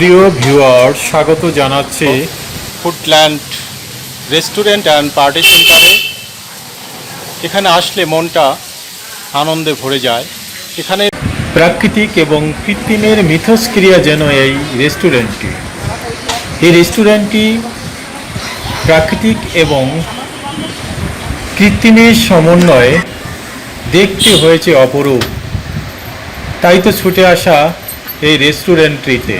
প্রিয় ভিউয়ার, স্বাগত জানাচ্ছি ফুডল্যান্ড রেস্টুরেন্ট অ্যান্ড পার্টি সেন্টারে। এখানে আসলে মনটা আনন্দে ভরে যায়। এখানে প্রাকৃতিক এবং কৃত্রিমের মিথস্ক্রিয়া যেন এই রেস্টুরেন্টটি। এই রেস্টুরেন্টটি প্রাকৃতিক এবং কৃত্রিমের সমন্বয়ে দেখতে হয়েছে অপরূপ। তাই তো ছুটে আসা এই রেস্টুরেন্টটিতে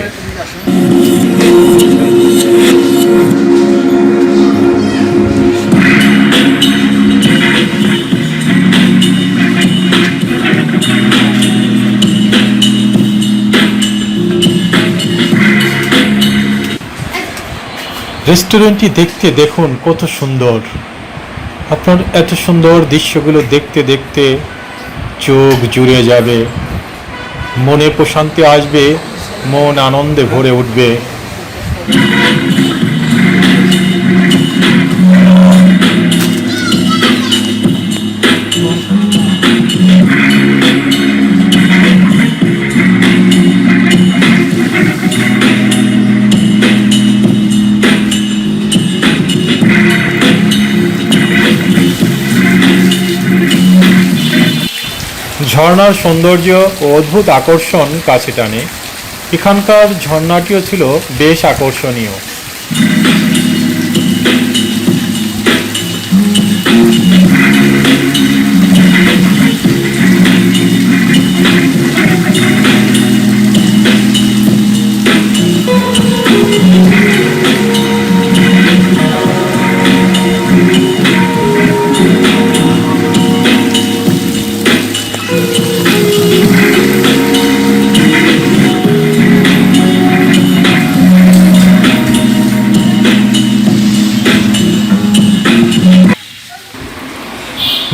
রেস্টুরেন্টটি দেখতে দেখুন কত সুন্দর। আপনার এত সুন্দর দৃশ্যগুলো দেখতে দেখতে চোখ জুড়ে যাবে। মনে প্রশান্তি আসবে মন আনন্দে ভরে উঠবে। ঝর্ণার সৌন্দর্য ও অদ্ভুত আকর্ষণ কাছে টানে। এখানকার ঝর্নাটিও ছিল বেশ আকর্ষণীয়।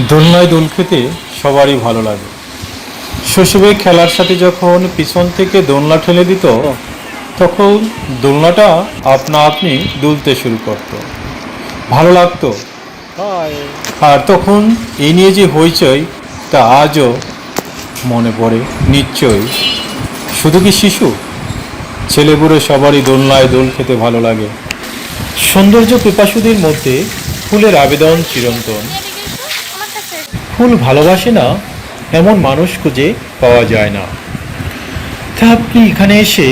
দোলনায় দোল খেতে সবারই ভালো লাগে। শৈশবে খেলার সাথে যখন পিছন থেকে দোলনা ঠেলে দিত তখন দোলনাটা আপনা আপনি দুলতে শুরু করত। ভালো লাগতো। আর তখন এই নিয়ে যে হইচই তা আজও মনে পড়ে নিশ্চয়ই। শুধু কি শিশু? ছেলে বুড়ো সবারই দোলনায় দোল খেতে ভালো লাগে। সৌন্দর্য পিপাসুদের মধ্যে ফুলের আবেদন চিরন্তন। ফুল ভালোবাসে না, এমন মানুষ খুঁজে পাওয়া যায় না। তা আপনি এখানে এসে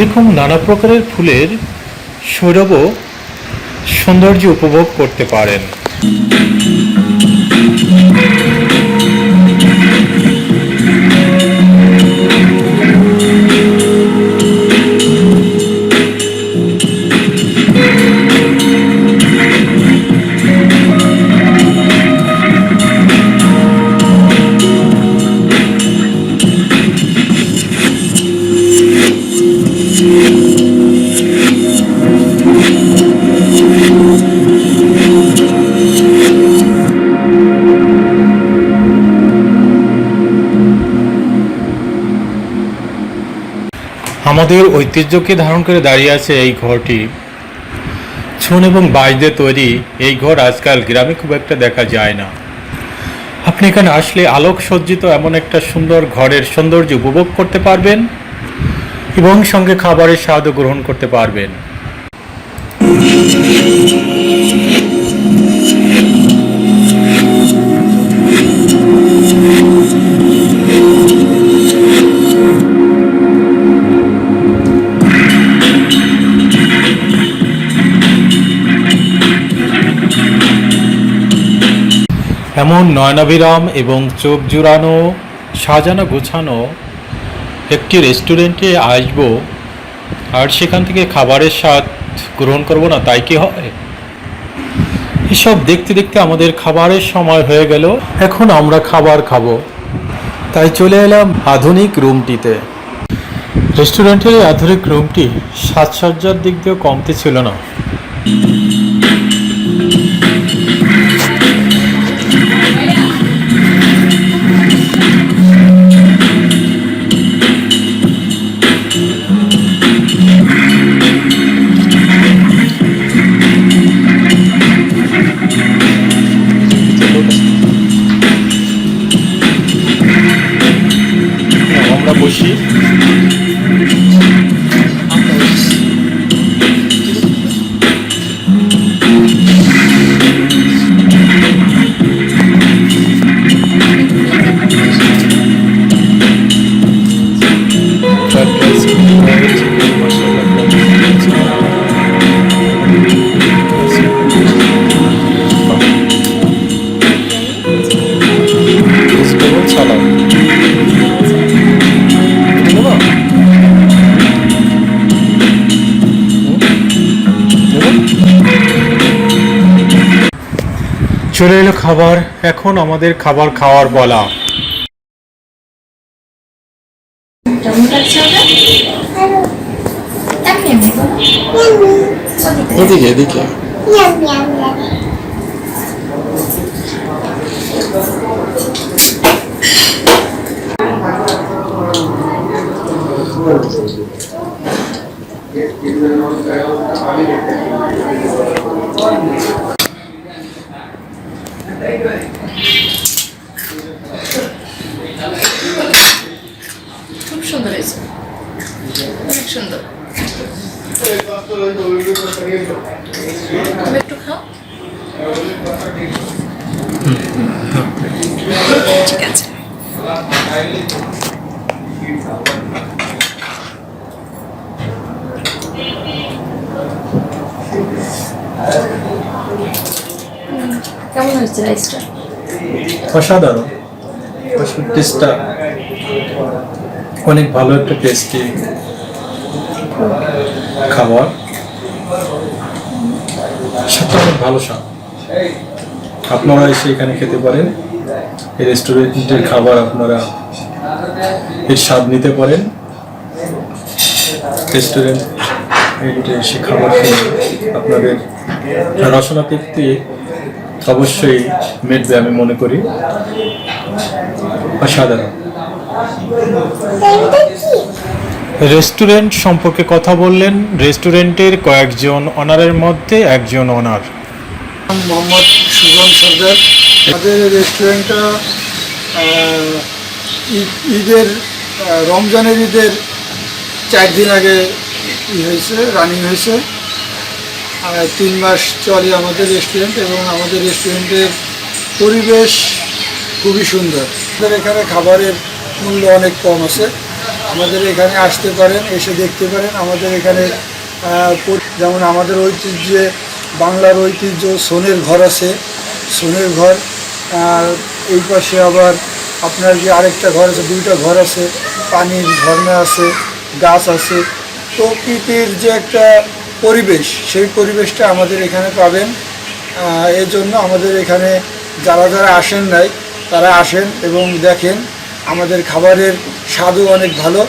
এরকম নানা প্রকারের ফুলের সৌরভ সৌন্দর্য উপভোগ করতে পারেন। আমাদের ঐতিহ্যকে ধারণ করে দাঁড়িয়ে আছে এই ঘরটি। ছুন এবং বাঁশ দিয়ে তৈরি এই ঘর আজকাল গ্রামে খুব একটা দেখা যায় না। আপনি এখানে আসলে আলোকসজ্জিত এমন একটা সুন্দর ঘরের সৌন্দর্য উপভোগ করতে পারবেন এবং সঙ্গে খাবারের স্বাদও গ্রহণ করতে পারবেন। এমন নয়নাভিরাম এবং চোখ জুড়ানো, সাজানো গোছানো একটি রেস্টুরেন্টে আসব আর সেখান থেকে খাবারের স্বাদ গ্রহণ করব না, তাই কি হয়? এসব দেখতে দেখতে আমাদের খাবারের সময় হয়ে গেল, এখন আমরা খাবার খাব। তাই চলে এলাম আধুনিক রুমটিতে। রেস্টুরেন্টের আধুনিক রুমটি সাজসজ্জার দিক দিয়েও কমতে ছিল না। Thank you. চলে এলো খাবার এখন আমাদের খাবার খাওয়ার বলা। এদিকে এদিকে সুন্দর হয়েছে। অনেক সুন্দর। তুমি একটু খাও। ঠিক আছে। কেমন হয়েছে রাইসটা অসাধারণ। টেস্টটা অনেক ভালো একটা টেস্টি খাবার। স্বাদটা অনেক ভালো স্বাদ। আপনারা এসে এখানে খেতে পারেন। এই রেস্টুরেন্টের খাবার আপনারা এর স্বাদ নিতে পারেন। রেস্টুরেন্ট এসে খাবার খেয়ে আপনাদের রসনা তৃপ্তি অবশ্যই মেটবে আমি মনে করি। অসাধারণ। রেস্টুরেন্ট সম্পর্কে কথা বললেন রেস্টুরেন্টের কয়েকজন অনারের মধ্যে একজন অনার মোহাম্মদ সুজন সর্দার। আমাদের রেস্টুরেন্টটা ঈদ, ঈদের রমজানের ঈদের চার দিন আগে ই হয়েছে, রানিং হয়েছে। তিন মাস চলে আমাদের রেস্টুরেন্ট এবং আমাদের রেস্টুরেন্টের পরিবেশ খুবই সুন্দর। আমাদের এখানে খাবারের মূল্য অনেক কম আছে। আমাদের এখানে আসতে পারেন এসে দেখতে পারেন। আমাদের এখানে যেমন আমাদের ঐতিহ্যে বাংলার ঐতিহ্য সোনের ঘর আছে। সোনের ঘর এই পাশে আবার আপনার যে আরেকটা ঘর আছে দুইটা ঘর আছে পানির ঝর্ণা আছে গাছ আছে। প্রকৃতির যে একটা পরিবেশ সেই পরিবেশটা আমাদের এখানে পাবেন। আহ, এর জন্য আমাদের এখানে যারা যারা আসেন নাই তারা আসেন এবং দেখেন। আমাদের খাবারের স্বাদও অনেক ভালো।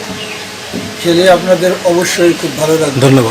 খেলে আপনাদের অবশ্যই খুব ভালো লাগবে। ধন্যবাদ।